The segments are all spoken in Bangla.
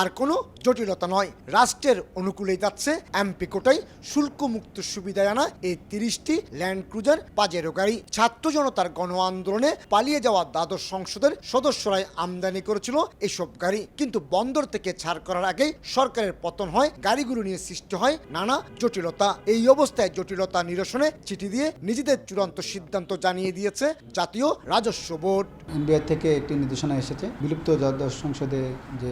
আর কোনো জটিলতা নয়। রাষ্ট্রের অনুকূলেই যাচ্ছে এমপি কোটায় শুল্কমুক্ত সুবিধায় আনা এই তিরিশটি ল্যান্ড ক্রুজার পাজেরো গাড়ি। ছাত্র জনতার গণ আন্দোলনে পালিয়ে যাওয়া দ্বাদশ সংসদের সদস্যরাই আমদানি করেছিল এসব গাড়ি। কিন্তু বন্দর থেকে ছাড় করার আগেই সরকারের পতন হয়, গাড়িগুলো নিয়ে সৃষ্টি হয় নানা জটিলতা। এই অবস্থায় জটিলতা নিরসনে চিঠি দিয়ে নিজেদের চূড়ান্ত সিদ্ধান্ত জানিয়ে দিয়েছে জাতীয় রাজস্ব বোর্ড। এনবিআর থেকে একটি নির্দেশনা এসেছে। বিলুপ্ত দ্বাদশ সংসদে যে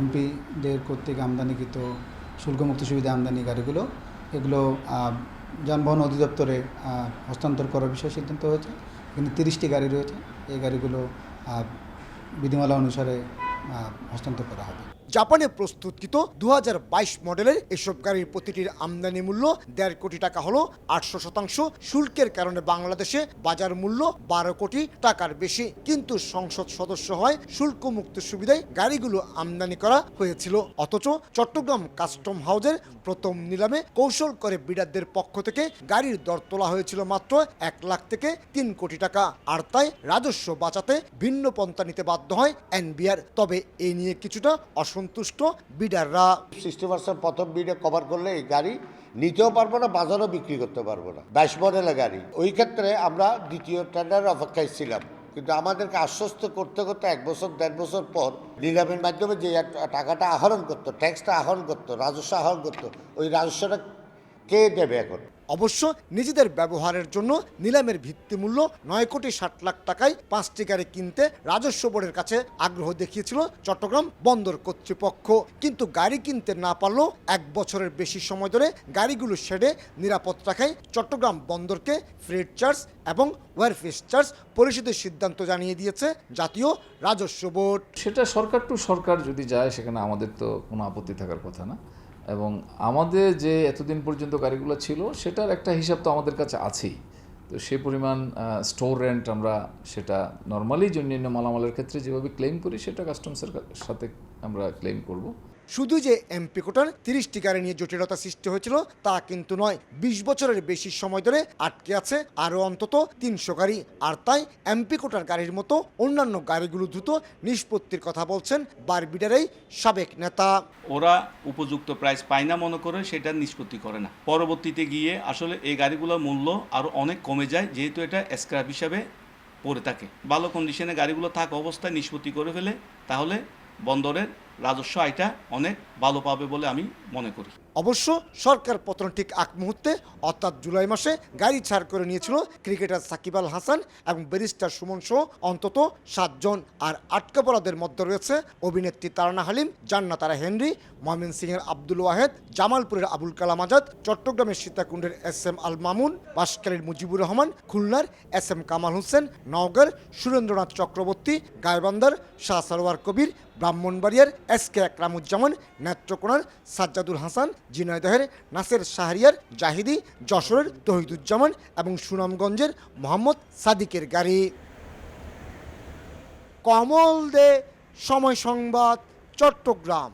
এমপিদের কর্তৃক আমদানিকৃত শুল্কমুক্ত সুবিধা আমদানি গাড়িগুলো, এগুলো যানবাহন অধিদপ্তরে হস্তান্তর করার বিষয়ে সিদ্ধান্ত হয়েছে। কিন্তু তিরিশটি গাড়ি রয়েছে। এই গাড়িগুলো বিধিমালা অনুসারে হস্তান্তর করা হবে। জাপানে প্রস্তুতকৃত দু হাজার বাইশ মডেলের এসব গাড়ির প্রতিটির আমদানি মূল্য দেড় কোটি টাকা হলো আটশো শতাংশ। শুল্কের কারণে বাংলাদেশে বাজার মূল্য বারো কোটি টাকার বেশি। কিন্তু সংসদ সদস্য হয় শুল্কমুক্ত সুবিধায় গাড়িগুলো আমদানি করা হয়েছিল। অথচ চট্টগ্রাম কাস্টম হাউসের প্রথম নিলামে কৌশল করে বিডারদের পক্ষ থেকে গাড়ির দর তোলা হয়েছিল মাত্র এক লাখ থেকে তিন কোটি টাকা। আর তাই রাজস্ব বাঁচাতে ভিন্ন পন্থা নিতে বাধ্য হয় এনবিআর। তবে এ নিয়ে কিছুটা অসন্তুষ্ট বিডাররা। সিক্সটি পার্সেন্ট প্রথম বিডে কভার করলে এই গাড়ি নিতেও পারব না, বাজারও বিক্রি করতে পারব না। বাইশ মডেলের গাড়ি। ওই ক্ষেত্রে আমরা দ্বিতীয় টেন্ডারের অপেক্ষায় ছিলাম। কিন্তু আমাদেরকে আশ্বস্ত করতে করতে এক বছর, দেড় বছর পর নিলামের মাধ্যমে যে টাকাটা আহরণ করতো ট্যাক্সটা আহরণ করতো, রাজস্ব আহরণ করতো, ওই রাজস্বটা কে দেবে এখন? অবশ্য নিজেদের ব্যবহারের জন্য নিলামের ভিত্তিমূল্য নয় কোটি ষাট লাখ টাকায় পাঁচটি গাড়ি কিনতে রাজস্ব বোর্ডের কাছে আগ্রহ দেখিয়েছিল চট্টগ্রাম বন্দর কর্তৃপক্ষ। কিন্তু গাড়ি কিনতে না পারলেও এক বছরের বেশি সময় ধরে গাড়িগুলো শেডে নিরাপদ রাখায় চট্টগ্রাম বন্দরকে ফ্রেড চার্জ এবং ওয়ারফেস চার্জ পরিশোধের সিদ্ধান্ত জানিয়ে দিয়েছে জাতীয় রাজস্ব বোর্ড। সেটা সরকার টু সরকার যদি যায়, সেখানে আমাদের তো কোনো আপত্তি থাকার কথা না। এবং আমাদের যে এতদিন পর্যন্ত গাড়িগুলো ছিল, সেটার একটা হিসাব তো আমাদের কাছে আছেই। তো সেই পরিমাণ স্টোর রেন্ট আমরা সেটা নর্মালি জন্য মালামালের ক্ষেত্রে যেভাবে ক্লেম করি, সেটা কাস্টমসের সাথে আমরা ক্লেম করব। শুধু যে এমপি কোটার তিরিশটি গাড়ি নিয়ে জটিলতা সৃষ্টি হয়েছিল, তা কিন্তু নয়। বিশ বছরের বেশি সময় ধরে আটকে আছে আরও অন্তত তিনশো গাড়ি। আর তাই এমপি কোটার গাড়ির মতো অন্যান্য গাড়িগুলো দ্রুত নিষ্পত্তির কথা বলছেন বারবিডারেই সাবেক নেতা। ওরা উপযুক্ত প্রাইস পায় না মনে করে সেটা নিষ্পত্তি করে না। পরবর্তীতে গিয়ে আসলে এই গাড়িগুলোর মূল্য আরও অনেক কমে যায়, যেহেতু এটা স্ক্র্যাপ হিসাবে পড়ে থাকে। ভালো কন্ডিশনে গাড়িগুলো থাকা অবস্থায় নিষ্পত্তি করে ফেলে, তাহলে বন্দরের রাজস্ব আয়টা অনেক ভালো পাবে বলে আমি মনে করি। অবশ্য সরকার পতন ঠিক আগ মুহূর্তে, অর্থাৎ জুলাই মাসে গাড়ি ছাড় করে নিয়েছিল ক্রিকেটার সাকিব আল হাসান এবং ব্যারিস্টার সুমন সহ অন্তত সাতজন আর আটকা পড়াদের মধ্যে রয়েছে অভিনেত্রী তারানা হালিম জান্নাতারা হেনরি, ময়মনসিংহের আব্দুল ওয়াহেদ, জামালপুরের আবুল কালাম আজাদ, চট্টগ্রামের সীতাকুণ্ডের এস এম আল মামুন বাঁশখালীর মুজিবুর রহমান, খুলনার এস এম কামাল হোসেন, নওগাঁর সুরেন্দ্রনাথ চক্রবর্তী গায়বান্দার শাহ সরোয়ার কবির, ব্রাহ্মণবাড়িয়ার এস কে আকরামুজ্জামান নেত্রকোনার সাজ্জাদুল হাসান জিনায়দাহের নাসের শাহরিয়ার, জাহিদি, যশোরের তহিদুজ্জামান এবং সুনামগঞ্জের মোহাম্মদ সাদিকের গাড়ি। কমল দে, সময় সংবাদ, চট্টগ্রাম।